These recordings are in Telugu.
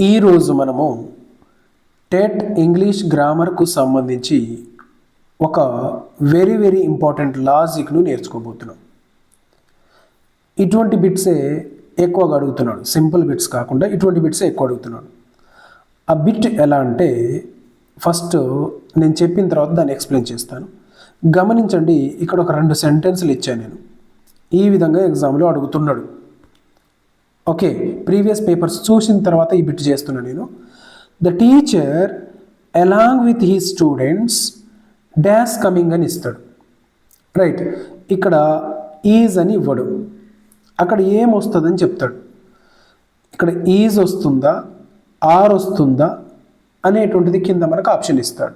ఈరోజు మనము టెట్ ఇంగ్లీష్ గ్రామర్కు సంబంధించి ఒక వెరీ వెరీ ఇంపార్టెంట్ లాజిక్ను నేర్చుకోబోతున్నాం. ఇటువంటి బిట్సే ఎక్కువగా అడుగుతున్నాడు. సింపుల్ బిట్స్ కాకుండా ఇటువంటి బిట్సే ఎక్కువ అడుగుతున్నాడు. ఆ బిట్ ఎలా అంటే ఫస్ట్ నేను చెప్పిన తర్వాత దాన్ని ఎక్స్ప్లెయిన్ చేస్తాను. గమనించండి ఇక్కడ ఒక రెండు సెంటెన్స్లు ఇచ్చాను నేను. ఈ విధంగా ఎగ్జామ్లో అడుగుతున్నాడు. ఓకే ప్రీవియస్ పేపర్స్ చూసిన తర్వాత ఈ బిట్ చేస్తున్నా నేను. The teacher along with he students dash coming అని ఇస్తాడు. రైట్ ఇక్కడ ఈజ్ అని ఇవ్వడు. అక్కడ ఏం వస్తుందని చెప్తాడు. ఇక్కడ ఈజ్ వస్తుందా ఆర్ వస్తుందా అనేటువంటిది కింద మనకు ఆప్షన్ ఇస్తాడు.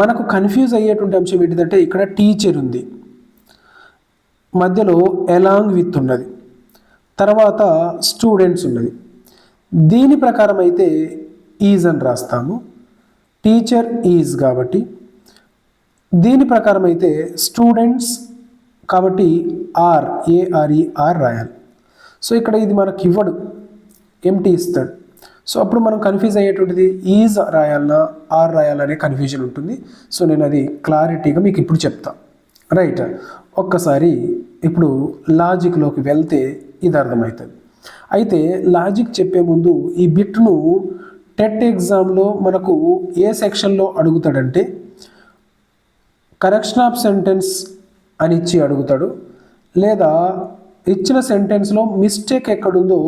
మనకు కన్ఫ్యూజ్ అయ్యేటువంటి అంశం ఏంటిదంటే ఇక్కడ టీచర్ ఉంది. మధ్యలో ఎలాంగ్ విత్ ఉన్నది. తర్వాత స్టూడెంట్స్ ఉన్నది. దీని ప్రకారం అయితే ఈజ్ అని రాస్తాము. టీచర్ ఈజ్ కాబట్టి దీని ప్రకారం అయితే స్టూడెంట్స్ కాబట్టి are A R E R e, రాయాలి. సో ఇక్కడ ఇది మనకి ఇవ్వడు. ఎంటీ ఇస్తాడు. సో అప్పుడు మనం కన్ఫ్యూజ్ అయ్యేటువంటిది ఈజ్ రాయాలన్నా ఆర్ రాయాలనే కన్ఫ్యూజన్ ఉంటుంది. సో నేను అది క్లారిటీగా మీకు ఇప్పుడు చెప్తా. రైట్ ఒక్కసారి ఇప్పుడు లాజిక్లోకి వెళ్తే ఇది అర్థమవుతుంది. అయితే లాజిక్ చెప్పే ముందు ఈ బిట్ను టెట్ ఎగ్జామ్లో మనకు ఏ సెక్షన్లో అడుగుతాడంటే కరెక్షన్ ఆఫ్ సెంటెన్స్ అని ఇచ్చి అడుగుతాడు లేదా ఇచ్చిన సెంటెన్స్లో మిస్టేక్ ఎక్కడుందో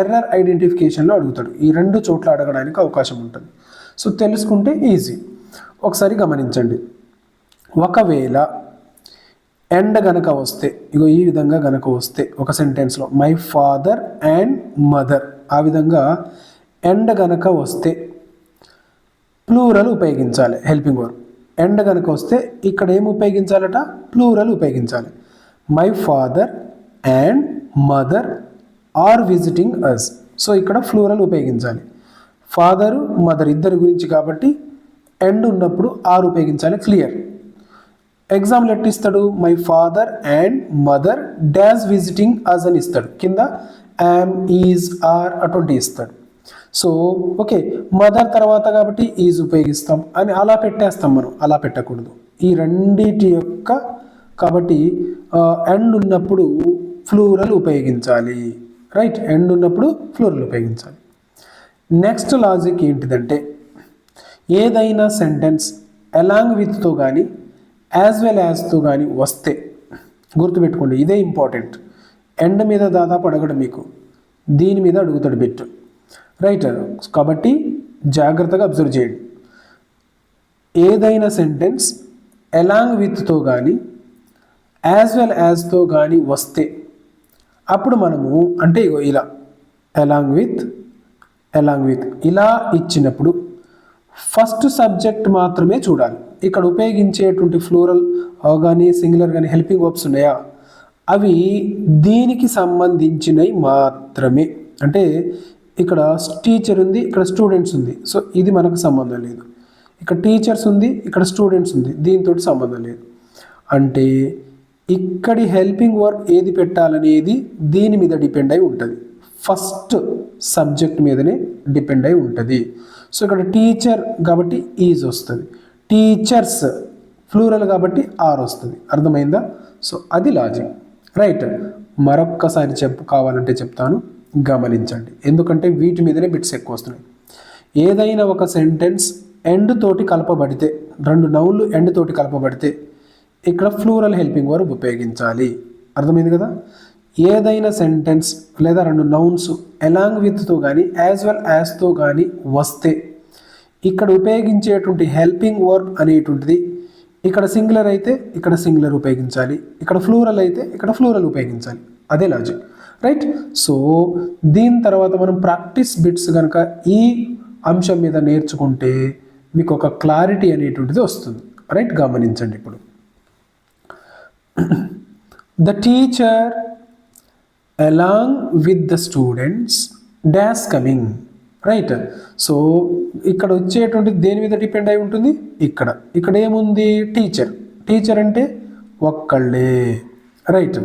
ఎర్రర్ ఐడెంటిఫికేషన్లో అడుగుతాడు. ఈ రెండు చోట్ల అడగడానికి అవకాశం ఉంటుంది. సో తెలుసుకుంటే ఈజీ ఒకసారి గమనించండి. ఒకవేళ ఎండ్ గనక వస్తే ఇగో ఈ విధంగా గనక వస్తే ఒక సెంటెన్స్లో మై ఫాదర్ అండ్ మదర్ ఆ విధంగా ఎండ్ గనక వస్తే ప్లూరల్ ఉపయోగించాలి హెల్పింగ్ వర్క్ ఎండ్ కనుక వస్తే ఇక్కడ ఏం ఉపయోగించాలట? ప్లూరల్ ఉపయోగించాలి. My father and mother are visiting us so ఇక్కడ ఫ్లూరల్ ఉపయోగించాలి. ఫాదరు మదర్ ఇద్దరి గురించి కాబట్టి ఎండ్ ఉన్నప్పుడు ఆర్ ఉపయోగించాలి క్లియర్ ఎగ్జామ్లు ఎట్టు ఇస్తాడు my father and mother dash visiting us అని ఇస్తాడు. కింద యామ్ ఈజ్ ఆర్ అటువంటి ఇస్తాడు. సో ఓకే మదర్ తర్వాత కాబట్టి ఈజ్ ఉపయోగిస్తాం అని అలా పెట్టేస్తాం మనం. అలా పెట్టకూడదు. ఈ రెండింటి యొక్క కాబట్టి ఎండ్ ఉన్నప్పుడు ఫ్లూరల్ ఉపయోగించాలి. రైట్ ఎండ్ ఉన్నప్పుడు ఫ్లూరల్ ఉపయోగించాలి. నెక్స్ట్ లాజిక్ ఏంటిదంటే ఏదైనా సెంటెన్స్ ఎలాంగ్ విత్తో కానీ యాజ్ వెల్ యాజ్తో కానీ వస్తే గుర్తుపెట్టుకోండి ఇదే ఇంపార్టెంట్ ఎండ్ మీద దాదాపు అడగడు మీకు. దీని మీద అడుగుతాడు బిట్ రైట్ కాబట్టి జాగ్రత్తగా అబ్జర్వ్ చేయండి. ఏదైనా సెంటెన్స్ ఎలాంగ్ విత్తో కానీ యాజ్ వెల్ యాజ్తో కానీ వస్తే అప్పుడు మనము అంటే ఇగో ఇలా ఎలాంగ్ విత్ ఎలాంగ్ విత్ ఇలా ఇచ్చినప్పుడు ఫస్ట్ సబ్జెక్ట్ మాత్రమే చూడాలి. ఇక్కడ ఉపయోగించేటువంటి ఫ్లోరల్ కానీ సింగులర్ కానీ హెల్పింగ్ వర్బ్స్ ఉన్నాయా? అవి దీనికి సంబంధించినవి మాత్రమే. అంటే ఇక్కడ టీచర్ ఉంది ఇక్కడ స్టూడెంట్స్ ఉంది. సో ఇది మనకు సంబంధం లేదు. ఇక్కడ టీచర్స్ ఉంది ఇక్కడ స్టూడెంట్స్ ఉంది. దీంతో సంబంధం లేదు. అంటే ఇక్కడి హెల్పింగ్ వర్క్ ఏది పెట్టాలనేది దీని మీద డిపెండ్ అయి ఉంటుంది. ఫస్ట్ సబ్జెక్ట్ మీదనే డిపెండ్ అయి ఉంటుంది. సో ఇక్కడ టీచర్ కాబట్టి ఈజ్ వస్తుంది. టీచర్స్ ఫ్లూరల్ కాబట్టి ఆర్ వస్తుంది. అర్థమైందా? సో అది లాజిక్. రైట్. మరొక్కసారి చెప్పు కావాలంటే చెప్తాను. గమనించండి. ఎందుకంటే వీటి మీదనే బిట్స్ ఎక్కువ వస్తున్నాయి. ఏదైనా ఒక సెంటెన్స్ ఎండ్ తోటి కలపబడితే రెండు నౌళ్ళు ఎండ్ తోటి కలపబడితే ఇక్కడ ఫ్లూరల్ హెల్పింగ్ వర్బ్ ఉపయోగించాలి. అర్థమైంది కదా? ఏదైనా సెంటెన్స్ లేదా రెండు నౌన్స్ ఎలాంగ్ విత్తో కానీ యాజ్ వెల్ యాజ్తో కానీ వస్తే ఇక్కడ ఉపయోగించేటువంటి హెల్పింగ్ వర్బ్ అనేటువంటిది ఇక్కడ సింగులర్ అయితే ఇక్కడ సింగులర్ ఉపయోగించాలి ఇక్కడ ఫ్లూరల్ అయితే ఇక్కడ ఫ్లూరల్ ఉపయోగించాలి. అదే లాజిక్ రైట్ సో దీని తర్వాత మనం ప్రాక్టీస్ బిట్స్ కనుక ఈ అంశం మీద నేర్చుకుంటే మీకు ఒక క్లారిటీ అనేటువంటిది వస్తుంది. రైట్ గమనించండి ఇప్పుడు. The teacher along with the students dash coming right so ఇక్కడ వచ్చేటువంటి దేని మీద డిపెండ్ అయి ఉంటుంది? ఇక్కడ. ఇక్కడ ఏముంది? టీచర్ టీచర్ అంటే ఒక్కళ్ళే. రైట్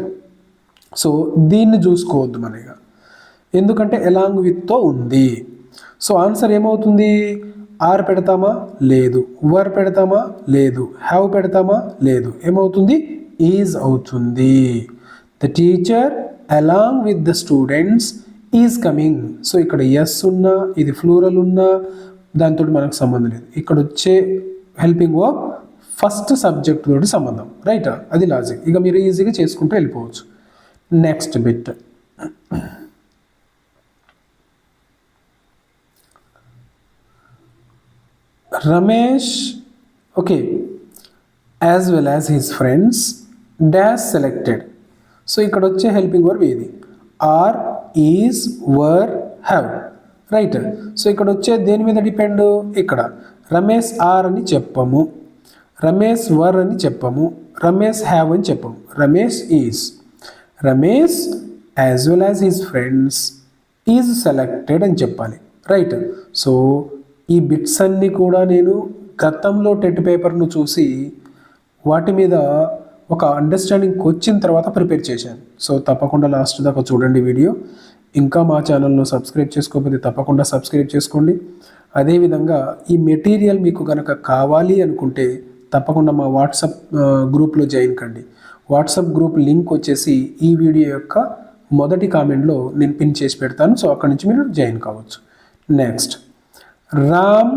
సో దీన్ని చూసుకోవద్దు మనగా ఎందుకంటే ఎలాంగ్ విత్తో ఉంది. సో ఆన్సర్ ఏమవుతుంది? ఆర్ పెడతామా? లేదు. వర్ పెడతామా? లేదు. హ్యావ్ పెడతామా? లేదు. ఏమవుతుంది? ఈజ్ అవుతుంది. The teacher along with the students is coming so ఇక్కడ ఎస్ ఉన్నా ఇది ఫ్లూరల్ ఉన్నా దాంతో మనకు సంబంధం లేదు. ఇక్కడ వచ్చే హెల్పింగ్ వర్క్ ఫస్ట్ సబ్జెక్ట్ తోటి సంబంధం. రైట్ అది లాజిక్ ఇక మీరు ఈజీగా చేసుకుంటూ వెళ్ళిపోవచ్చు. Next bit Ramesh okay as well as his friends dash selected so ఇక్కడ వచ్చే హెల్పింగ్ వర్బ్ ఏది? Are is were have right so ఇక్కడ వచ్చే దేని మీద డిపెండ్ ఇక్కడ. రమేష్ ఆర్ అని చెప్పము. రమేష్ వర్ అని చెప్పము. రమేష్ హ్యావ్ అని చెప్పము. Ramesh is Ramesh as well as his friends is selected అని చెప్పాలి. రైట్ సో ఈ బిట్స్ అన్నీ కూడా నేను గతంలో టెట్ పేపర్ను చూసి వాటి మీద ఒక అండర్స్టాండింగ్కి వచ్చిన తర్వాత ప్రిపేర్ చేశాను సో తప్పకుండా లాస్ట్ దాకా చూడండి వీడియో ఇంకా మా ఛానల్ను సబ్స్క్రైబ్ చేసుకోకపోతే తప్పకుండా సబ్స్క్రైబ్ చేసుకోండి. అదేవిధంగా ఈ మెటీరియల్ మీకు కనుక కావాలి అనుకుంటే తప్పకుండా మా వాట్సాప్ గ్రూప్లో జాయిన్ కండి. వాట్సాప్ గ్రూప్ లింక్ వచ్చేసి ఈ వీడియో యొక్క మొదటి కామెంట్లో నేను పిన్ చేసి పెడతాను. సో అక్కడి నుంచి మీరు జాయిన్ కావచ్చు. Next Ram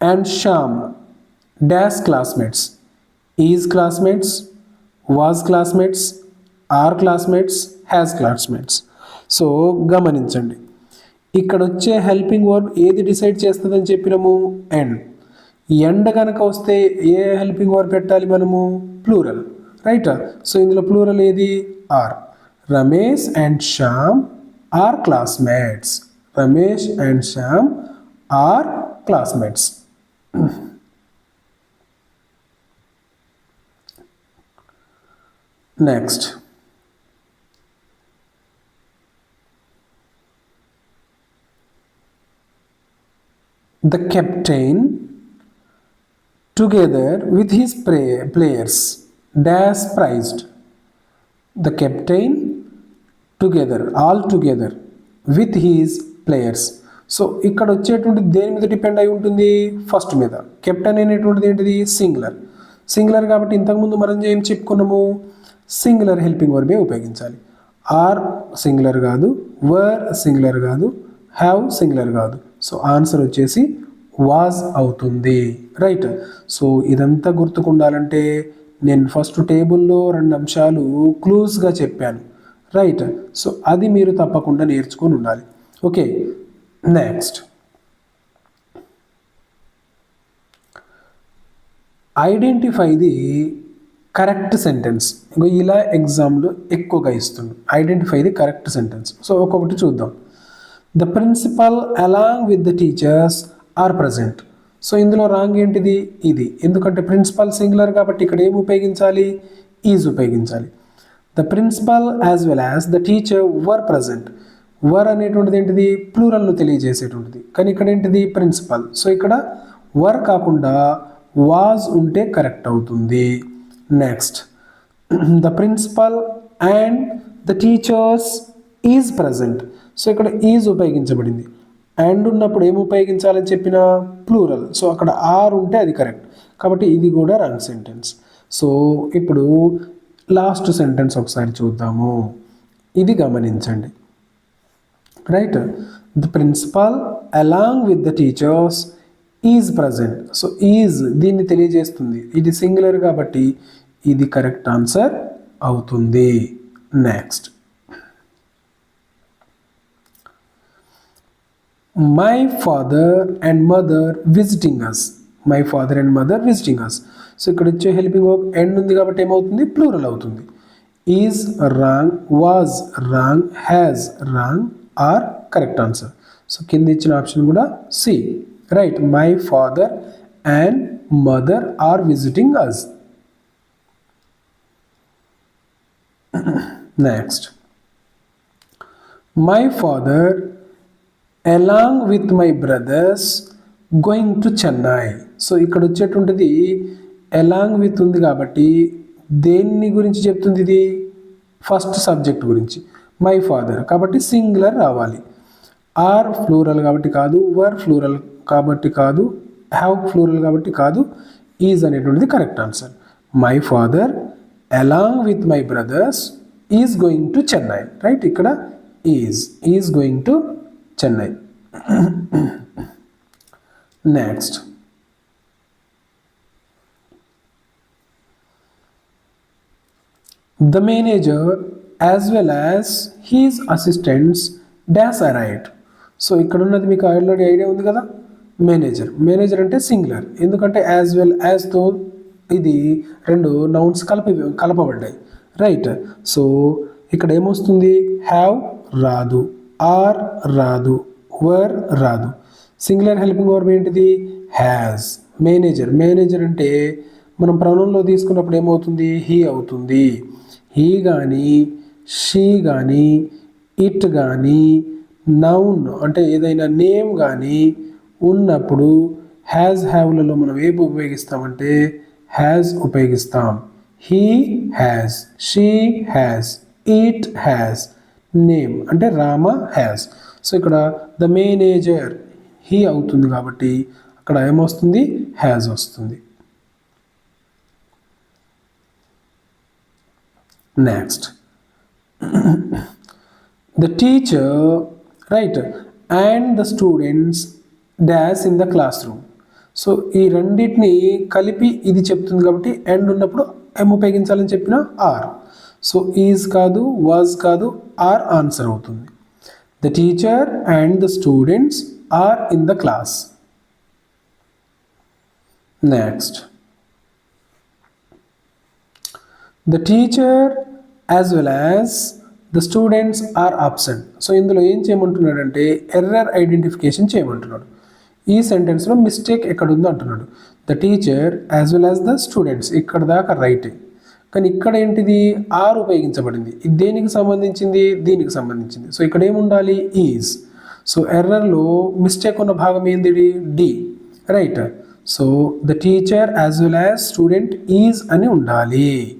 and Shyam dash classmates is classmates was classmates are classmates has classmates so గమనించండి. ఇక్కడ వచ్చే హెల్పింగ్ వర్బ్ ఏది డిసైడ్ చేస్తుందని చెప్పినాము? ఎండ్ ఎండ్ కనుక వస్తే ఏ హెల్పింగ్ వర్బ్ పెట్టాలి మనము? ప్లూరల్ రైట్ సో ఇందులో ప్లూరల్ ఏది? Are Ramesh and Shyam are classmates Ramesh and Shyam are classmates next the captain together with his play- players dash prized the captain together all together with his players so ఇక్కడ వచ్చేటువంటి దేని మీద డిపెండ్ అయి ఉంటుంది ఫస్ట్ మీద కెప్టెన్ అనేటువంటిది ఏంటిది సింగులర్ సింగులర్ కాబట్టి ఇంతకుముందు మనం ఏం చెప్పుకున్నాము సింగులర్ హెల్పింగ్ వర్బే ఉపయోగించాలి. ఆర్ సింగులర్ కాదు వర్ సింగులర్ కాదు హ్యావ్ సింగులర్ కాదు. సో ఆన్సర్ వచ్చేసి వాజ్ అవుతుంది. రైట్. సో ఇదంతా గుర్తుకుండాలంటే నేను ఫస్ట్ టేబుల్లో రెండు అంశాలు క్లూజ్గా చెప్పాను. రైట్. సో అది మీరు తప్పకుండా నేర్చుకొని ఉండాలి. Okay. Next. Identify the correct sentence ఇంకో ఇలా ఎగ్జామ్లు ఎక్కువగా ఇస్తుంది identify the correct sentence so ఒక్కొక్కటి చూద్దాం. The principal along with the teachers are present so ఇందులో రాంగ్ ఏంటిది? ఇది. ఎందుకంటే ప్రిన్సిపల్ సింగులర్ కాబట్టి ఇక్కడ ఏం ఉపయోగించాలి? ఈజ్ ఉపయోగించాలి. The principal as well as the teacher were present were అనేటువంటిది ఏంటిది? ప్లూరల్ను తెలియజేసేటువంటిది. కానీ ఇక్కడ ఏంటిది? ప్రిన్సిపల్ సో ఇక్కడ వర్ కాకుండా వాజ్ ఉంటే కరెక్ట్ అవుతుంది. Next the principal and the teachers is present so ఇక్కడ ఈజ్ ఉపయోగించబడింది. అండ్ ఉన్నప్పుడు ఏం ఉపయోగించాలని చెప్పిన? ప్లూరల్ సో అక్కడ ఆర్ ఉంటే అది కరెక్ట్ కాబట్టి ఇది కూడా రాంగ్ సెంటెన్స్ సో ఇప్పుడు లాస్ట్ సెంటెన్స్ ఒకసారి చూద్దాము. ఇది గమనించండి. Right the principal along with the teachers is present. So is దీన్ని తెలియజేస్తుంది. ఇది సింగులర్ కాబట్టి ఇది కరెక్ట్ ఆన్సర్ అవుతుంది. Next. My father and mother visiting us my father and mother visiting us so ఇక్కడ వచ్చే హెల్పింగ్ వర్క్ ఎండ్ ఉంది కాబట్టి ఏమవుతుంది? ప్లూరల్ అవుతుంది. Is wrong was wrong has wrong are correct answer so కింద ఇచ్చిన ఆప్షన్ కూడా C right my father and mother are visiting us next my father along with my brothers going to Chennai so ఇక్కడ వచ్చేటువంటిది ఎలాంగ్ విత్ ఉంది కాబట్టి దేన్ని గురించి చెప్తుంది ఇది? ఫస్ట్ సబ్జెక్ట్ గురించి. మై ఫాదర్ కాబట్టి సింగులర్ రావాలి. ఆర్ ఫ్లూరల్ కాబట్టి కాదు. వర్ ఫ్లూరల్ కాబట్టి కాదు హ్యావ్ ఫ్లూరల్ కాబట్టి కాదు ఈజ్ అనేటువంటిది correct answer my father along with my brothers is going to Chennai right ఇక్కడ is is going to Chennai next The manager as well as his assistants dash arrived. So ఇక్కడ ఉన్నది మీకు ఆల్రెడీ ఐడియా ఉంది కదా? మేనేజర్. మేనేజర్ అంటే సింగులర్. ఎందుకంటే యాజ్ వెల్ యాజ్తో ఇది రెండు నౌన్స్ కలిపి కలపబడ్డాయి. రైట్ సో ఇక్కడ ఏమొస్తుంది? హ్యావ్ రాదు. ఆర్ రాదు. వర్ రాదు. సింగులర్ హెల్పింగ్ వర్బ్ ఏంటిది? హ్యాజ్ మేనేజర్ మేనేజర్ అంటే మనం ప్రణంలో తీసుకున్నప్పుడు ఏమవుతుంది? హీ అవుతుంది. హీ కానీ షీ కానీ ఇట్ కానీ నౌన్ అంటే ఏదైనా నేమ్ కానీ ఉన్నప్పుడు హ్యాజ్ హ్యావ్లలో మనం ఏం ఉపయోగిస్తామంటే హ్యాజ్ ఉపయోగిస్తాం. He has she has it has name అంటే రామ హ్యాజ్ సో ఇక్కడ ద మేనేజర్ హీ అవుతుంది కాబట్టి అక్కడ ఏమొస్తుంది హ్యాజ్ వస్తుంది. Next the teacher right and the students dash in the classroom so ఈ రెండింటిని కలిపి ఇది చెప్తుంది కాబట్టి ఎండ్ ఉన్నప్పుడు ఎం ఉపయోగించాలని చెప్పిన ఆర్ సో ఈజ్ కాదు వాజ్ కాదు ఆర్ ఆన్సర్ అవుతుంది. The teacher and the students are in the class next the teacher as well as the students are absent so ఇందులో ఏం చేయమంటున్నాడంటే ఎర్రర్ ఐడెంటిఫికేషన్ చేయమంటున్నాడు. ఈ సెంటెన్స్లో మిస్టేక్ ఎక్కడ ఉందో అంటున్నాడు. The teacher as well as the students ఇక్కడ దాకా రైటే. కానీ ఇక్కడ ఏంటిది? ఆర్ ఉపయోగించబడింది. ఇది దేనికి సంబంధించింది? దీనికి సంబంధించింది. సో ఇక్కడ ఏముండాలి ఈజ్. సో ఎర్రర్లో మిస్టేక్ ఉన్న భాగం ఏంది D. Right. So the teacher as well as student is అని ఉండాలి.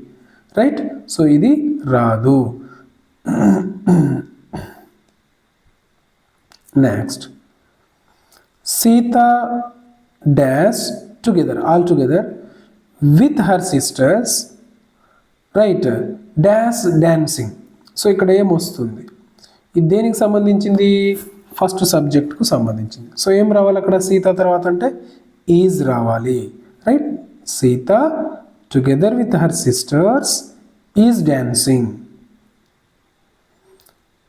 రైట్? సో ఇది రాదు. Next. Sita dash together all together with her sisters right dash dancing. So ఇక్కడ ఏమొస్తుంది ఇది దేనికి సంబంధించింది? ఫస్ట్ సబ్జెక్ట్కు సంబంధించింది. సో ఏం రావాలి అక్కడ సీత తర్వాత అంటే? ఈజ్ రావాలి. Right? Sita together with her sisters is dancing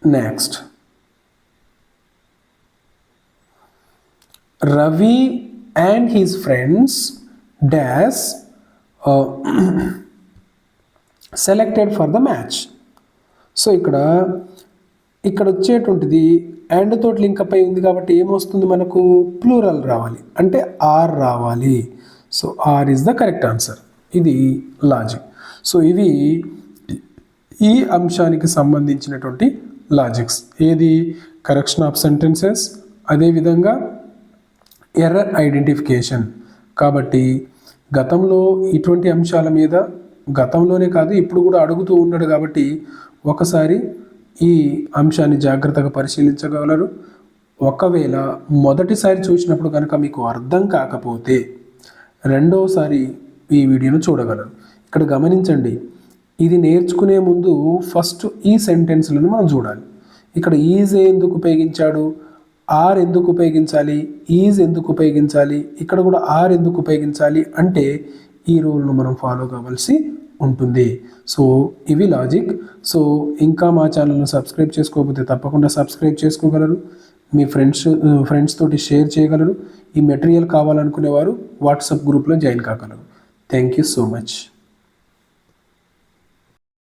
next. Ravi and his friends dash selected for the match so ఇక్కడ ఇక్కడ వచ్చేటువంటిది అండ్ తోటి లింకప్ అయి ఉంది కాబట్టి ఏమొస్తుంది మనకు? ప్లూరల్ రావాలి. అంటే ఆర్ రావాలి. So are is the correct answer ఇది లాజిక్ సో ఇవి ఈ అంశానికి సంబంధించినటువంటి లాజిక్స్ ఏది? కరెక్షన్ ఆఫ్ సెంటెన్సెస్ అదేవిధంగా ఎర్రర్ ఐడెంటిఫికేషన్ కాబట్టి గతంలో ఇటువంటి అంశాల మీద గతంలోనే కాదు ఇప్పుడు కూడా అడుగుతూ ఉన్నాడు కాబట్టి ఒకసారి ఈ అంశాన్ని జాగ్రత్తగా పరిశీలించగలరు. ఒకవేళ మొదటిసారి చూసినప్పుడు కనుక మీకు అర్థం కాకపోతే రెండవసారి ఈ వీడియోను చూడగలరు. ఇక్కడ గమనించండి ఇది నేర్చుకునే ముందు ఫస్ట్ ఈ సెంటెన్స్లను మనం చూడాలి. ఇక్కడ ఈజ్ ఎందుకు ఉపయోగించాడు? ఆర్ ఎందుకు ఉపయోగించాలి? ఈజ్ ఎందుకు ఉపయోగించాలి? ఇక్కడ కూడా ఆర్ ఎందుకు ఉపయోగించాలి? అంటే ఈ రూల్ను మనం ఫాలో కావాల్సి ఉంటుంది. సో ఇవి లాజిక్ సో ఇంకా మా ఛానల్ను సబ్స్క్రైబ్ చేసుకోకపోతే తప్పకుండా సబ్స్క్రైబ్ చేసుకోగలరు. మీ ఫ్రెండ్స్ ఫ్రెండ్స్ తోటి షేర్ చేయగలరు. ఈ మెటీరియల్ కావాలనుకునేవారు వాట్సాప్ గ్రూప్లో join కాగలరు. Thank you so much